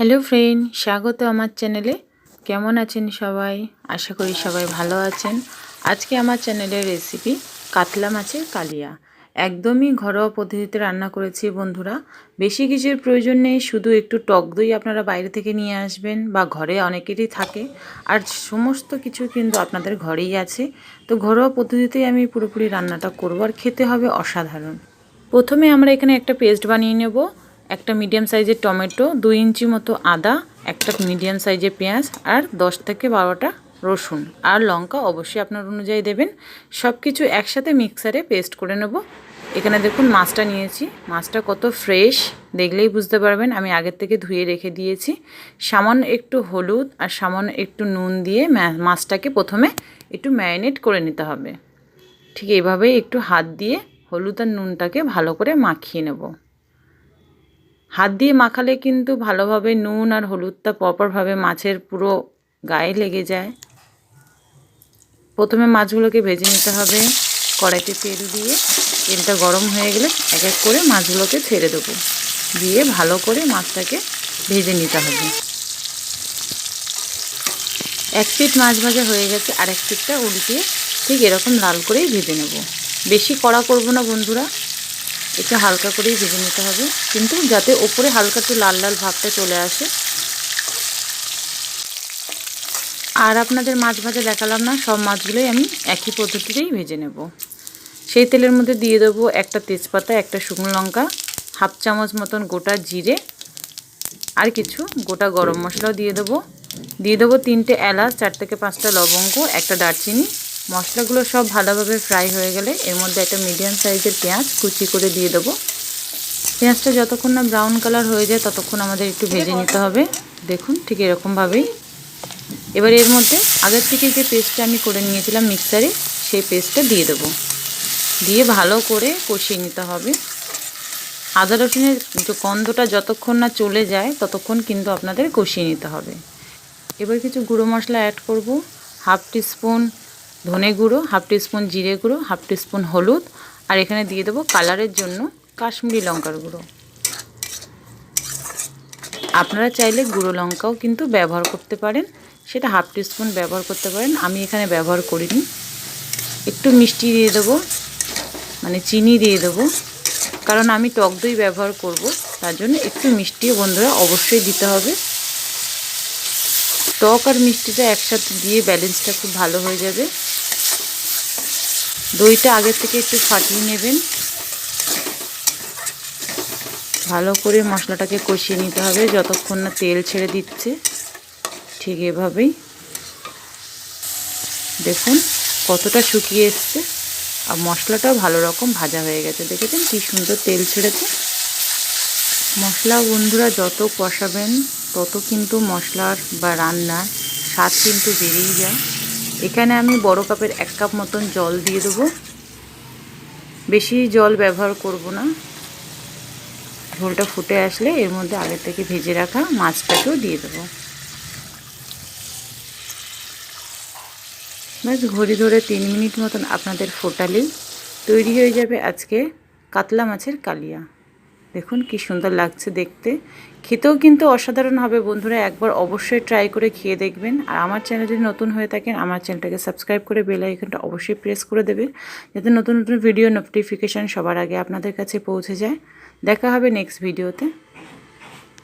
Hello friend, স্বাগত আমার চ্যানেলে। কেমন আছেন সবাই? আশা করি সবাই ভালো আছেন। আজকে আমার চ্যানেলের রেসিপি কাতলা মাছের কালিয়া। একদমই ঘরোয়া পদ্ধতিতে রান্না করেছি বন্ধুরা। বেশি কিছুর প্রয়োজন নেই, শুধু একটু টক দই আপনারা বাইরে থেকে নিয়ে আসবেন বা ঘরে অনেকেরই থাকে। আর সমস্ত কিছু কিন্তু আপনাদের ঘরেই আছে। তো ঘরোয়া পদ্ধতিতেই আমি পুরোপুরি রান্নাটা করব, আর খেতে হবে অসাধারণ। প্রথমে আমরা এখানে একটা পেস্ট বানিয়ে নেব। একটা মিডিয়াম সাইজের টমেটো, দুই ইঞ্চি মতো আদা, একটা মিডিয়াম সাইজের পেঁয়াজ আর দশ থেকে বারোটা রসুন। আর লঙ্কা অবশ্যই আপনার অনুযায়ী দেবেন। সব কিছু একসাথে মিক্সারে পেস্ট করে নেব। এখানে দেখুন মাছটা নিয়েছি। মাছটা কত ফ্রেশ দেখলেই বুঝতে পারবেন। আমি আগের থেকে ধুয়ে রেখে দিয়েছি। সামান্য একটু হলুদ আর সামান্য একটু নুন দিয়ে মাছটাকে প্রথমে একটু ম্যারিনেট করে নিতে হবে। ঠিক এইভাবেই একটু হাত দিয়ে হলুদ আর নুনটাকে ভালো করে মাখিয়ে নেব। হাত দিয়ে মাখালে কিন্তু ভালোভাবে নুন আর হলুদটা প্রপারভাবে মাছের পুরো গায়ে লেগে যায়। প্রথমে মাছগুলোকে ভেজে নিতে হবে কড়াইতে তেল দিয়ে। তেলটা গরম হয়ে গেলে এক এক করে মাছগুলোকে ছেড়ে দেবো। দিয়ে ভালো করে মাছটাকে ভেজে নিতে হবে। এক পিট মাছ ভাজা হয়ে গেছে আর এক পিটটা উল্টিয়ে ঠিক এরকম লাল করেই ভেজে নেব। বেশি কড়া করব না বন্ধুরা। একটু হালকা করেই ভেজে নিতে হবে। কিন্তু যাতে ওপরে হালকা একটু লাল লাল ভাবটা চলে আসে। আর আপনাদের মাছ ভাজা দেখালাম না, সব মাছগুলোই আমি একই পদ্ধতিতেই ভেজে নেব। সেই তেলের মধ্যে দিয়ে দেবো একটা তেজপাতা, একটা শুকনো লঙ্কা, হাফ চামচ মতন গোটা জিরে, আর কিছু গোটা গরম মশলাও দিয়ে দেবো। দিয়ে দেবো তিনটে এলাচ, চার থেকে পাঁচটা লবঙ্গ, একটা দারচিনি মশলাগুলো সব ভালোভাবে ফ্রাই হয়ে গেলে এর মধ্যে একটা মিডিয়াম সাইজের পেঁয়াজ কুচি করে দিয়ে দেবো। পেঁয়াজটা যতক্ষণ না ব্রাউন কালার হয়ে যায় ততক্ষণ আমাদের একটু ভেজে নিতে হবে। দেখুন ঠিক এরকমভাবেই। এবার এর মধ্যে আগের থেকে যে পেস্টটা আমি করে নিয়েছিলাম মিক্সারে সেই পেস্টটা দিয়ে দেবো। দিয়ে ভালো করে কষিয়ে নিতে হবে। আদা রসুনের যে গন্ধটা যতক্ষণ না চলে যায় ততক্ষণ কিন্তু আপনাদের কষিয়ে নিতে হবে। এবার কিছু গুঁড়ো মশলা অ্যাড করব। হাফ টিস্পুন ধনে গুঁড়ো, হাফ টিস্পুন জিরে গুঁড়ো, হাফ টিস্পুন হলুদ, আর এখানে দিয়ে দেবো কালারের জন্য কাশ্মীরি লঙ্কার গুঁড়ো। আপনারা চাইলে গুঁড়ো লঙ্কাও কিন্তু ব্যবহার করতে পারেন, সেটা হাফ টিস্পুন ব্যবহার করতে পারেন, আমি এখানে ব্যবহার করিনি। একটু মিষ্টি দিয়ে দেবো মানে চিনি দিয়ে দেবো, কারণ আমি টক দই ব্যবহার করব, তার জন্য একটু মিষ্টিও বন্ধুরা অবশ্যই দিতে হবে। টক আর মিষ্টিটা একসাথে দিয়ে ব্যালেন্সটা খুব ভালো হয়ে যাবে। দইটা আগের থেকে একটু ফাটিয়ে নেবেন। ভালো করে মশলাটাকে কষিয়ে নিতে হবে, যতক্ষণ না তেল ছেড়ে দিচ্ছে, ঠিক এভাবেই। দেখুন কতটা শুকিয়ে এসছে, আর মশলাটাও ভালো রকম ভাজা হয়ে গেছে। দেখেছেন কী সুন্দর তেল ছেড়েছে। মশলা বন্ধুরা যত কষাবেন, তত কিন্তু মশলার বা রান্নার স্বাদ কিন্তু বেড়েই যায়। এখানে আমি বড় কাপের এক কাপ মতন জল দিয়ে দেবো। বেশি জল ব্যবহার করব না। ঝোলটা ফুটে আসলে এর মধ্যে আগে থেকে ভেজে রাখা মাছটাকেও দিয়ে দেবো। ব্যাস, ঘড়ি ধরে তিন মিনিট মতন আপনাদের ফোটালেই তৈরি হয়ে যাবে আজকে কাতলা মাছের কালিয়া। দেখুন কি সুন্দর লাগছে দেখতে। খেতেও কিন্তু অসাধারণ হবে বন্ধুরা, একবার অবশ্যই ট্রাই করে খেয়ে দেখবেন। আর আমার চ্যানেল যদি নতুন হয়ে থাকেন, আমার চ্যানেলটাকে সাবস্ক্রাইব করে বেল আইকনটা অবশ্যই প্রেস করে দেবেন যাতে নতুন নতুন ভিডিও নোটিফিকেশান সবার আগে আপনাদের কাছে পৌঁছে যায়। দেখা হবে নেক্সট ভিডিওতে